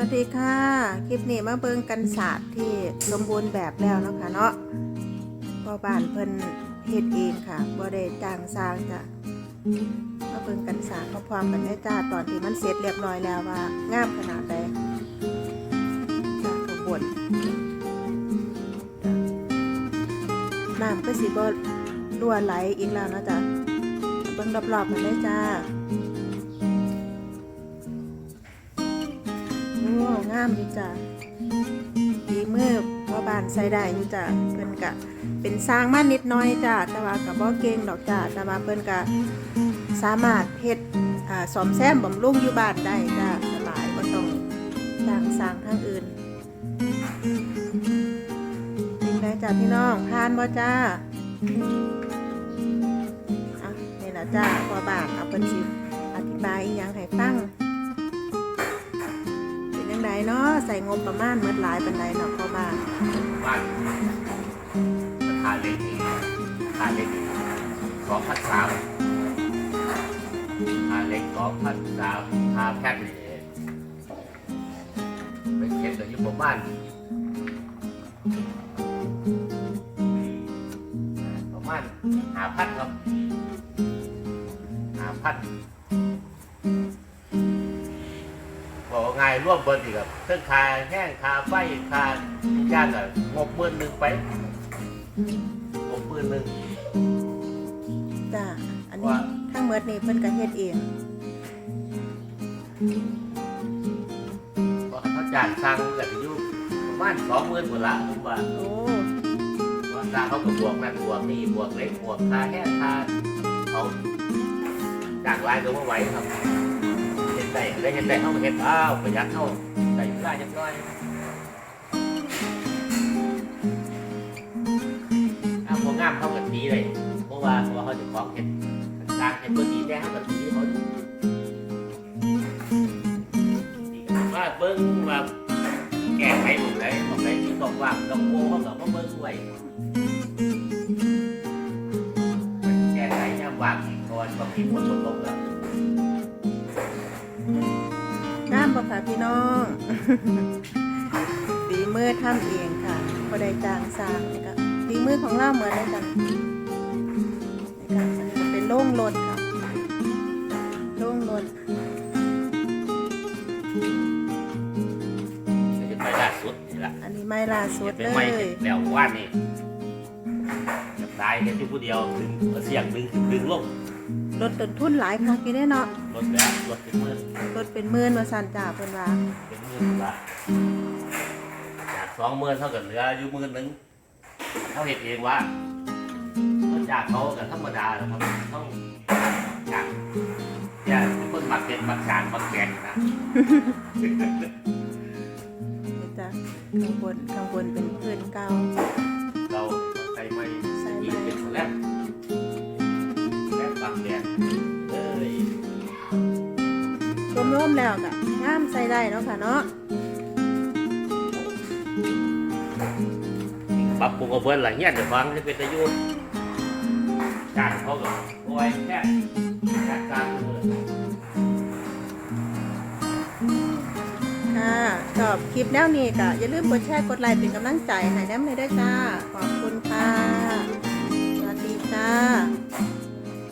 วัสดีค่ะ คลิปนี้มาเบิ่งกันศาสตร์ที่สมบูรณ์แบบแล้วเนาะคะเนาะพ่อบ้านเพิ่นเฮ็ดเองค่ะบ่ได้จ้างสร้างจ้ะมาเบิ่งกันศาสตร์พร้อมๆกันได้จ้าตอนที่มันเสร็จเรียบร้อยแล้วว่างามขนาดใดจ้าขบวนน้ำก็สิบ่รั่วไหลอีกแล้วเนาะจ้ะเบิ่งรอบๆกันได้จ้าามอยู่จ้ะดีมือพ่อบ้านใส่ได้อยู่จ้ะเพิ่นกะเป็นสร้างมานิดน้อยจ้ะแต่ว่ากับบ่เก่งดอกจ้ะแต่ว่าเพิ่นกะสามารถเฮ็ดอ่าซ่อมแซมบำรุงอยู่บ้านได้จ้ะสบายบ่ต้องจ้างสร้างทางอื่นเป็นไงจ้ะพี่น้องผ่านบ่จ้าอะนี่ล่ะจ้ะพ่อบ้านเอาเพิ่นสิอธิบายอีหยังให้ฟัง เนาะใส่งบประมาณเมื่อหลายปันไดเนาะพ่อบ้านบ้านราคาเล็กนี่ราคาเล็กสองพันสามราคาเล็กสองพันสามราคาแพ็คนี่ไปเก็บกับยุคบ้านประมาณหาพันครับหาพัน ง่ายร่วมเบิร์ดีกับเครื่องคาแห้งคาไฟคาย่างกับงบหมื่นหนึ่งไปงบหมื่นหนึ่ง จ้าอันนี้ว่า ทั้งเมื่อนี่เพิ่นก็เฮ็ดเองเพราะเขาจ้างสร้างกันอยู่ประมาณสองหมื่นกว่าละผมว่าโอ้ว่าสร้างเขาก็บวกนั่นบวกนี่บวกเล็กบวกคาแห้งคาเขาจ้างรายก็ว่าไหวครับเห็น ได้ได้เห็นได้เข้าก็เห็นอ้าวประหยัดเข้าได้เวลาจังน้อยอ้าวพองามเข้าก็ตีเลยเพราะว่าเพราะว่าเขาจะของเห็นสร้างเห็นตัวดีแน่เข้าก็ตีเขาว่าเบิ้งว่าแก้ไขหมดเลยบอกเลยที่ต้องว่างต้องโก้เขาก็มาเบิ้งไว้แก้ไขย่ำว่างก่อนบางทีฝนตกตกแล้ว ฝีมือทำเองค่ะบ่ได้จ้างสร้างนี่ก็ฝีมือของเราเหมือนเลยจ้ะนี่ค่ะอันนี้ก็เป็นโล่งรถค่ะโล่งรถจะไปล่าสุดนี่ละอันนี้ไม่ล่าสุดไปเลไม่ยแล้วว่านนี่จะตายเห็นอยู่ผู้เดียวดึงเอาเสียงดึงขึ้นดึงลง รถต้นทุนหลายคักอยู่เด้เนาะรถแล้วรถเป็นหมื่นรถเป็นหมื่นว่าซั่นจ้าเพิ่นว่าเป็นหมื่นละจากสองหมื่นเท่ากับเหลืออยู่หมื่นหนึ่งเขาเห็นเองว่าเขาจากเขากับธรรมดาแหละครับต้องจากอย่าเป็นคนบักเป็นบักสารบักแกนนะนี่จ้ะข้างบนข้างบนเป็นพื้นเก่าเราใส่ไม่ใส่ไม้ยิงเป็นแลบแล รวมๆแล้วก็งามใส่ได้เนาะค่ะเนาะปรับปรุงกับเพื่อนหลังเงี้ยเดี๋ยวฟังจะเป็นอายุจากเขากับโอ้ยแค่แค่การเมืองค่ะชอบคลิปแนวนี้ก็อย่าลืมกดแชร์กดไลค์เป็นกำลังใจให้น้ำเลยด้วยจ้า ขอบคุณค่ะ สวัสดีจ้า